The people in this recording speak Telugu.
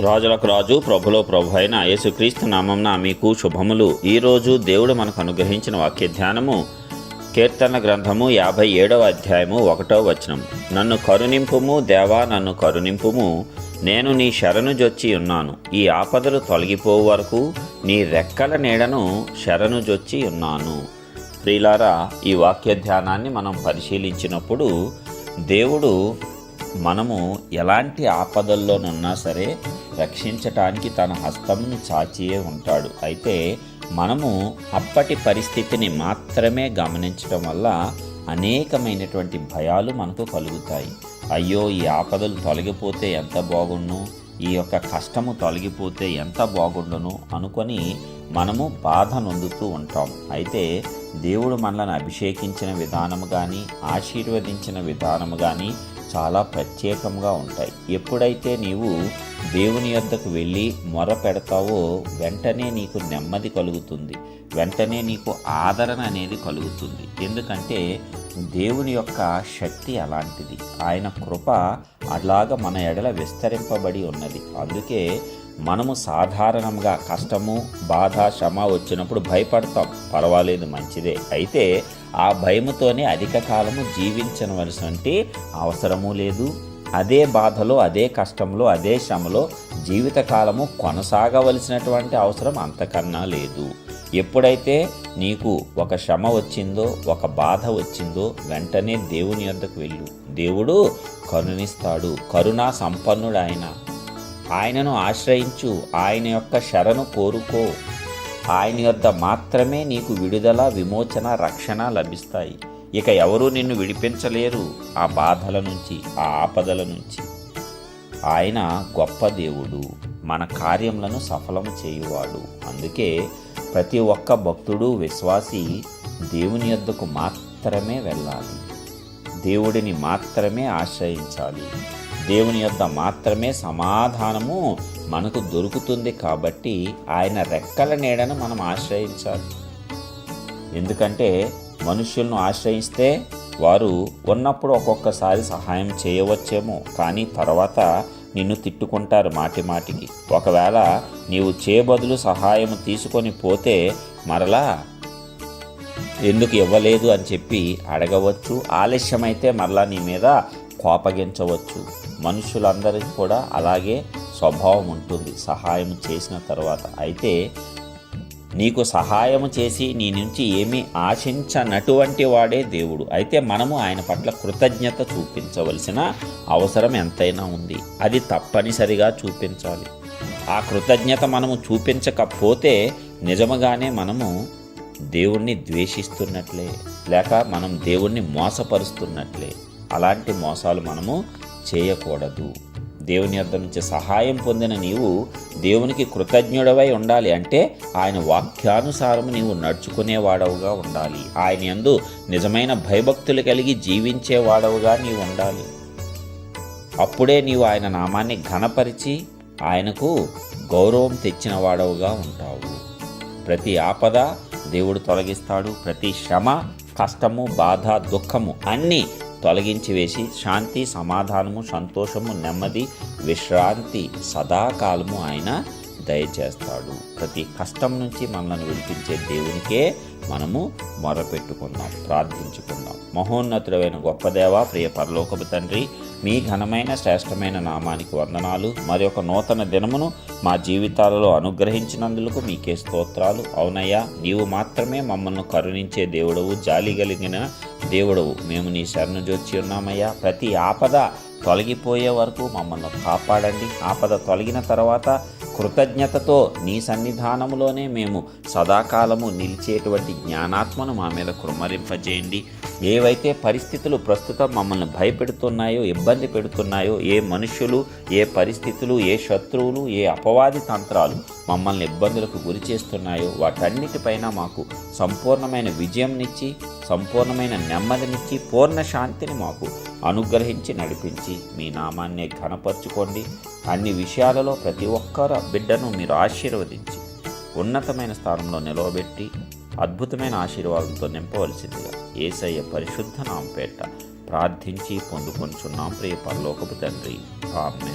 రాజులకు రాజు ప్రభులో ప్రభు అయిన యేసుక్రీస్తు నామంన మీకు శుభములు. ఈరోజు దేవుడు మనకు అనుగ్రహించిన వాక్య ధ్యానము కీర్తన గ్రంథము యాభై ఏడవ అధ్యాయము ఒకటో వచనం. నన్ను కరుణింపుము దేవా నన్ను కరుణింపుము. నేను నీ శరణు జొచ్చి ఉన్నాను. ఈ ఆపదలు తొలగిపోవు వరకు నీ రెక్కల నీడను శరణు జొచ్చి ఉన్నాను. ప్రియులారా ఈ వాక్య ధ్యానాన్ని మనం పరిశీలించినప్పుడు దేవుడు మనము ఎలాంటి ఆపదల్లోనున్నా సరే రక్షించటానికి తన హస్తంను చాచియే ఉంటాడు. అయితే మనము అప్పటి పరిస్థితిని మాత్రమే గమనించడం వల్ల అనేకమైనటువంటి భయాలు మనకు కలుగుతాయి. అయ్యో ఈ ఆపదలు తొలగిపోతే ఎంత బాగుండు ఈ యొక్క కష్టము తొలగిపోతే ఎంత బాగుండును? అనుకొని మనము బాధ నొందుతూ ఉంటాం. అయితే దేవుడు మనల్ని అభిషేకించిన విధానము కానీ ఆశీర్వదించిన విధానము కానీ చాలా ప్రత్యేకంగా ఉంటాయి. ఎప్పుడైతే నీవు దేవుని యొద్దకు వెళ్ళి మొర పెడతావో వెంటనే నీకు నెమ్మది కలుగుతుంది. వెంటనే నీకు ఆదరణ అనేది కలుగుతుంది. ఎందుకంటే దేవుని యొక్క శక్తి అలాంటిది. ఆయన కృప అలాగ మన ఎడల విస్తరింపబడి ఉన్నది. అందుకే మనము సాధారణంగా కష్టము బాధ శ్రమ వచ్చినప్పుడు భయపడతాం. పర్వాలేదు మంచిదే. అయితే ఆ భయముతోనే అధిక కాలము జీవించవలసినటువంటి అవసరము లేదు. అదే బాధలో అదే కష్టంలో అదే శ్రమలో జీవితకాలము కొనసాగవలసినటువంటి అవసరం అంతకన్నా లేదు. ఎప్పుడైతే నీకు ఒక శ్రమ వచ్చిందో ఒక బాధ వచ్చిందో వెంటనే దేవుని యొద్దకు వెళ్ళు. దేవుడు కరుణిస్తాడు. కరుణా సంపన్నుడు ఆయన ఆయనను ఆశ్రయించు. ఆయన యొక్క శరణు కోరుకో. ఆయన యొద్ద మాత్రమే నీకు విడుదల విమోచన రక్షణ లభిస్తాయి. ఇక ఎవరూ నిన్ను విడిపించలేరు ఆ బాధల నుంచి ఆ ఆపదల నుంచి. ఆయన గొప్ప దేవుడు మన కార్యములను సఫలము చేయువాడు. అందుకే ప్రతి ఒక్క భక్తుడు విశ్వాసి దేవుని యొద్దకు మాత్రమే వెళ్ళాలి. దేవుడిని మాత్రమే ఆశ్రయించాలి. దేవుని యొద్ద మాత్రమే సమాధానము మనకు దొరుకుతుంది కాబట్టి ఆయన రెక్కల నీడను మనం ఆశ్రయించాలి. ఎందుకంటే మనుషులను ఆశ్రయిస్తే వారు ఉన్నప్పుడు ఒక్కొక్కసారి సహాయం చేయవచ్చేమో కానీ తర్వాత నిన్ను తిట్టుకుంటారు మాటి మాటికి. ఒకవేళ నీవు చేయబదులు సహాయం తీసుకొని పోతే మరలా ఎందుకు ఇవ్వలేదు అని చెప్పి అడగవచ్చు. ఆలస్యమైతే మరలా నీ మీద కోపగించవచ్చు. మనుషులందరికీ కూడా అలాగే స్వభావం ఉంటుంది సహాయం చేసిన తర్వాత. అయితే నీకు సహాయం చేసి నీ నుంచి ఏమీ ఆశించనటువంటి వాడే దేవుడు. అయితే మనము ఆయన పట్ల కృతజ్ఞత చూపించవలసిన అవసరం ఎంతైనా ఉంది. అది తప్పనిసరిగా చూపించాలి. ఆ కృతజ్ఞత మనము చూపించకపోతే నిజముగానే మనము దేవుణ్ణి ద్వేషిస్తున్నట్లే లేక మనం దేవుణ్ణి మోసపరుస్తున్నట్లే. అలాంటి మోసాలు మనము చేయకూడదు. దేవుని యొద్ద నుంచి సహాయం పొందిన నీవు దేవునికి కృతజ్ఞుడవై ఉండాలి. అంటే ఆయన వాక్యానుసారం నీవు నడుచుకునేవాడవుగా ఉండాలి. ఆయన ఎందు నిజమైన భయభక్తులు కలిగి జీవించేవాడవుగా నీవు ఉండాలి. అప్పుడే నీవు ఆయన నామాన్ని ఘనపరిచి ఆయనకు గౌరవం తెచ్చిన వాడవుగా ఉంటావు. ప్రతి ఆపద దేవుడు తొలగిస్తాడు. ప్రతి శ్రమ కష్టము బాధ దుఃఖము అన్నీ తొలగించి వేసి శాంతి సమాధానము సంతోషము నెమ్మది విశ్రాంతి సదాకాలము ఆయన దయచేస్తాడు. ప్రతి కష్టం నుంచి మనల్ని విడిపించే దేవునికే మనము మొరపెట్టుకుందాం ప్రార్థించుకుందాం. మహోన్నతుడైన గొప్పదేవ ప్రియ పరలోకపు తండ్రి మీ ఘనమైన శ్రేష్టమైన నామానికి వందనాలు. మరి ఒక నూతన దినమును మా జీవితాలలో అనుగ్రహించినందుకు మీకే స్తోత్రాలు. అవునయ్యా నీవు మాత్రమే మమ్మల్ని కరుణించే దేవుడవు. జాలి కలిగిన దేవుడవు మేము నీ శరణు జొచ్చి ఉన్నామయ్యా. ప్రతి ఆపద తొలగిపోయే వరకు మమ్మల్ని కాపాడండి. ఆపద తొలగిన తర్వాత కృతజ్ఞతతో నీ సన్నిధానంలోనే మేము సదాకాలము నిలిచేటువంటి జ్ఞానాత్మను మా మీద కుమ్మరింపజేయండి ఏవైతే పరిస్థితులు ప్రస్తుతం మమ్మల్ని భయపెడుతున్నాయో ఇబ్బంది పెడుతున్నాయో ఏ మనుషులు ఏ పరిస్థితులు ఏ శత్రువులు ఏ అపవాది తంత్రాలు మమ్మల్ని ఇబ్బందులకు గురి చేస్తున్నాయో వాటన్నిటిపైన మాకు సంపూర్ణమైన విజయంనిచ్చి సంపూర్ణమైన నెమ్మదినిచ్చి పూర్ణ శాంతిని మాకు అనుగ్రహించి నడిపించి మీ నామాన్ని ఘనపరచుకోండి. అన్ని విషయాలలో ప్రతి ఒక్కరు బిడ్డను మీరు ఆశీర్వదించి ఉన్నతమైన స్థానంలో నిలవబెట్టి అద్భుతమైన ఆశీర్వాదంతో నింపవలసిందిగా ఏసయ్య పరిశుద్ధ నాంపేట ప్రార్థించి పొందుకొంచున్నాం ప్రియ పరలోకపు తండ్రి. ఆమె